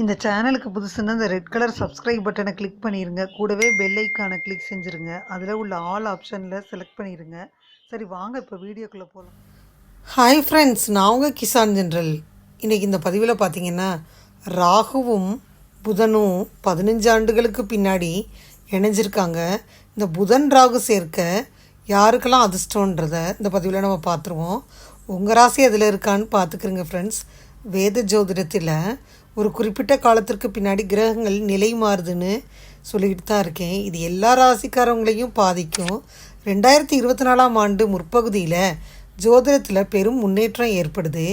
இந்த சேனலுக்கு புதுசுன்னா இந்த ரெட் கலர் சப்ஸ்கிரைப் பட்டனை கிளிக் பண்ணிடுங்க கூடவே பெல் ஐக்கானை கிளிக் செஞ்சுருங்க. அதில் உள்ள ஆல் ஆப்ஷனில் செலக்ட் பண்ணிடுங்க சரி வாங்க இப்போ வீடியோக்குள்ளே போகலாம் ஹாய் ஃப்ரெண்ட்ஸ் நான் உங்கள் கிசான் ஜென்ரல். இன்றைக்கி இந்த பதிவில் பார்த்தீங்கன்னா ராகுவும் புதனும் பதினஞ்சு ஆண்டுகளுக்கு பின்னாடி இணைஞ்சிருக்காங்க. இந்த புதன் ராகு சேர்க்க யாருக்கெல்லாம் அதிர்ஷ்டன்றத இந்த பதிவில் நம்ம பார்த்துருவோம். உங்கள் ராசி அதில் இருக்கான்னு பார்த்துக்கிறங்க ஃப்ரெண்ட்ஸ் வேத ஜோதிடத்தில் ஒரு குறிப்பிட்ட காலத்திற்கு பின்னாடி கிரகங்கள் நிலை மாறுதுன்னு சொல்லிக்கிட்டு தான் இருக்கேன். இது எல்லா ராசிக்காரவங்களையும் பாதிக்கும். ரெண்டாயிரத்தி இருபத்தி நாலாம் ஆண்டு முற்பகுதியில் ஜோதிடத்தில் பெரும் முன்னேற்றம் ஏற்படுது.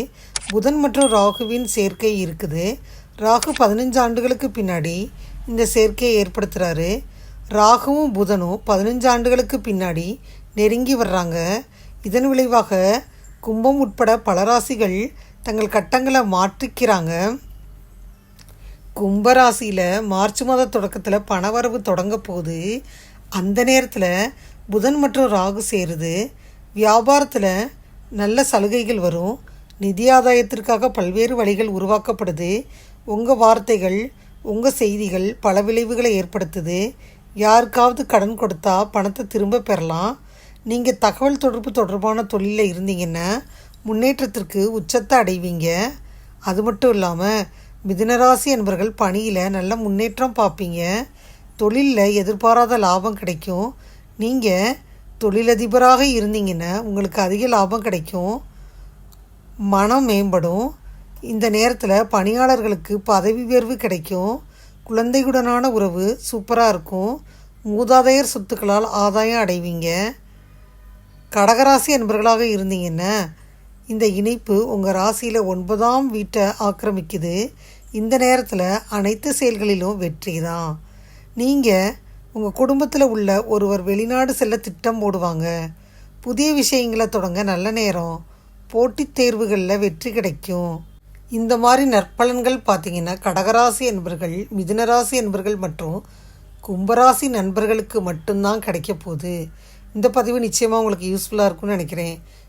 புதன் மற்றும் ராகுவின் சேர்க்கை இருக்குது. ராகு பதினஞ்சு ஆண்டுகளுக்கு பின்னாடி இந்த சேர்க்கையை ஏற்படுத்துகிறாரு ராகுவும் புதனும் பதினஞ்சு ஆண்டுகளுக்கு பின்னாடி நெருங்கி வர்றாங்க. இதன் விளைவாக கும்பம் உட்பட பல ராசிகள் தங்கள் கட்டங்களை மாற்றிக்கிறாங்க. கும்பராசியில் மார்ச் மாத தொடக்கத்தில் பணவரவு தொடங்க போகுது. அந்த நேரத்தில் புதன் மற்றும் ராகு சேருது. வியாபாரத்தில் நல்ல சலுகைகள் வரும். நிதி ஆதாயத்திற்காக பல்வேறு வழிகள் உருவாக்கப்படுது. உங்கள் வார்த்தைகள் உங்கள் செய்திகள் பல விளைவுகளை ஏற்படுத்துது. யாருக்காவது கடன் கொடுத்தா பணத்தை திரும்ப பெறலாம். நீங்கள் தகவல் தொடர்பு தொடர்பான தொழிலில் இருந்தீங்கன்னா முன்னேற்றத்திற்கு உச்சத்தை அடைவீங்க. அது மட்டும் இல்லாமல் மிதுனராசி என்பவர்கள் பணியில் நல்ல முன்னேற்றம் பார்ப்பீங்க தொழிலில் எதிர்பாராத லாபம் கிடைக்கும். நீங்கள் தொழிலதிபராக இருந்தீங்கன்னா உங்களுக்கு அதிக லாபம் கிடைக்கும். மனம் மேம்படும். இந்த நேரத்தில் பணியாளர்களுக்கு பதவி உயர்வு கிடைக்கும். குழந்தையுடனான உறவு சூப்பராக இருக்கும். மூதாதையர் சொத்துக்களால் ஆதாயம் அடைவீங்க. கடகராசி என்பவர்களாக இருந்தீங்கன்னா இந்த இணைப்பு உங்கள் ராசியில் ஒன்பதாம் வீட்டை ஆக்கிரமிக்குது. இந்த நேரத்தில் அனைத்து செயல்களிலும் வெற்றி தான். நீங்கள் உங்கள் குடும்பத்தில் உள்ள ஒருவர் வெளிநாடு செல்ல திட்டம் போடுவாங்க. புதிய விஷயங்களை தொடங்க நல்ல நேரம். போட்டித் தேர்வுகளில் வெற்றி கிடைக்கும். இந்த மாதிரி நற்பலன்கள் பார்த்தீங்கன்னா கடகராசி என்பர்கள் மிதுனராசி என்பர்கள் மற்றும் கும்பராசி நண்பர்களுக்கு மட்டும்தான் கிடைக்க போகுது. இந்த பதிவு நிச்சயமாக உங்களுக்கு யூஸ்ஃபுல்லாக இருக்கும்னு நினைக்கிறேன்.